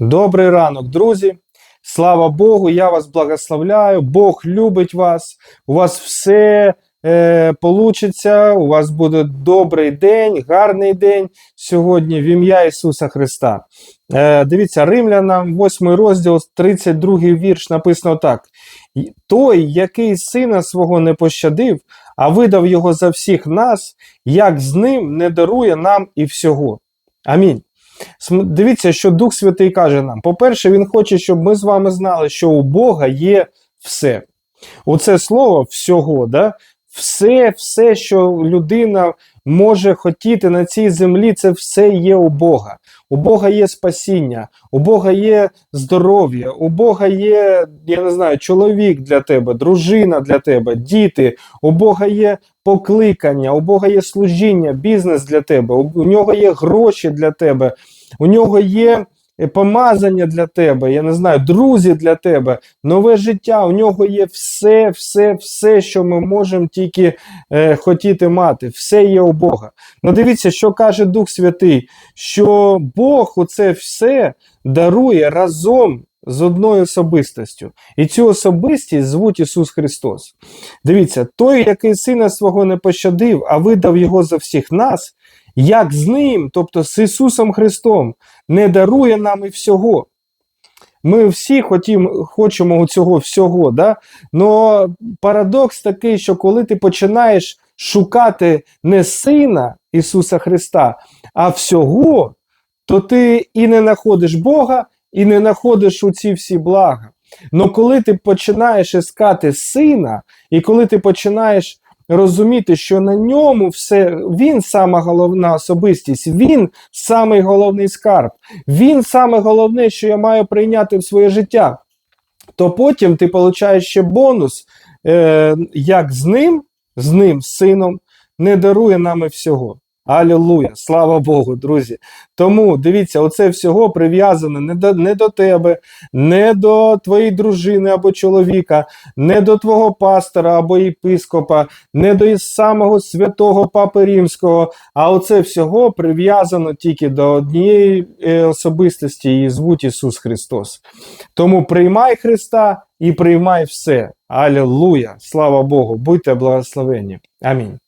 Добрий ранок, друзі. Слава Богу, я вас благословляю. Бог любить вас. У вас все е, получиться. У вас буде добрий день, гарний день сьогодні в ім'я Ісуса Христа. Е, дивіться, Римлянам, 8 розділ, 32 вірш написано так: Той, який сина свого не пощадив, а видав його за всіх нас, як з ним не дарує нам і всього. Амінь. Дивіться, що Дух Святий каже нам. По-перше, Він хоче, щоб ми з вами знали, що у Бога є все. Оце слово всього, да? Все, все, що людина може хотіти на цій землі, це все є у Бога. У Бога є спасіння, у Бога є здоров'я, у Бога є, я не знаю, чоловік для тебе, дружина для тебе, діти, у Бога є покликання, у Бога є служіння, бізнес для тебе, у, нього є гроші для тебе, у нього є помазання для тебе, я не знаю, друзі для тебе, нове життя. У нього є все, все, все, що ми можемо тільки е, хотіти мати. Все є у Бога. Ну дивіться, що каже Дух Святий, що Бог оце все дарує разом з одною особистостю. І цю особистість звуть Ісус Христос. Дивіться, той, який сина свого не пощадив, а видав його за всіх нас, як з ним, тобто з Ісусом Христом, не дарує нам і всього. Ми всі хотім, хочемо цього всього, да? но парадокс такий, що коли ти починаєш шукати не сина Ісуса Христа, а всього, то ти і не знаходиш Бога, і не знаходиш у ці всі блага. Но коли ти починаєш іскати сина, і коли ти починаєш розуміти, що на ньому все, він сама головна особистість, він самий головний скарб, він саме головне, що я маю прийняти в своє життя, то потім ти получаєш ще бонус, е, як з ним, з ним, з сином, не дарує нам всього. Алілуя, слава Богу, друзі. Тому дивіться, оце всього прив'язане не до, не до тебе, не до твоєї дружини або чоловіка, не до твого пастора або єпископа, не до самого святого Папи Римського, а оце всього прив'язано тільки до однієї е, особистості, її звуть Ісус Христос. Тому приймай Христа і приймай все. Алілуя! Слава Богу! Будьте благословені. Амінь.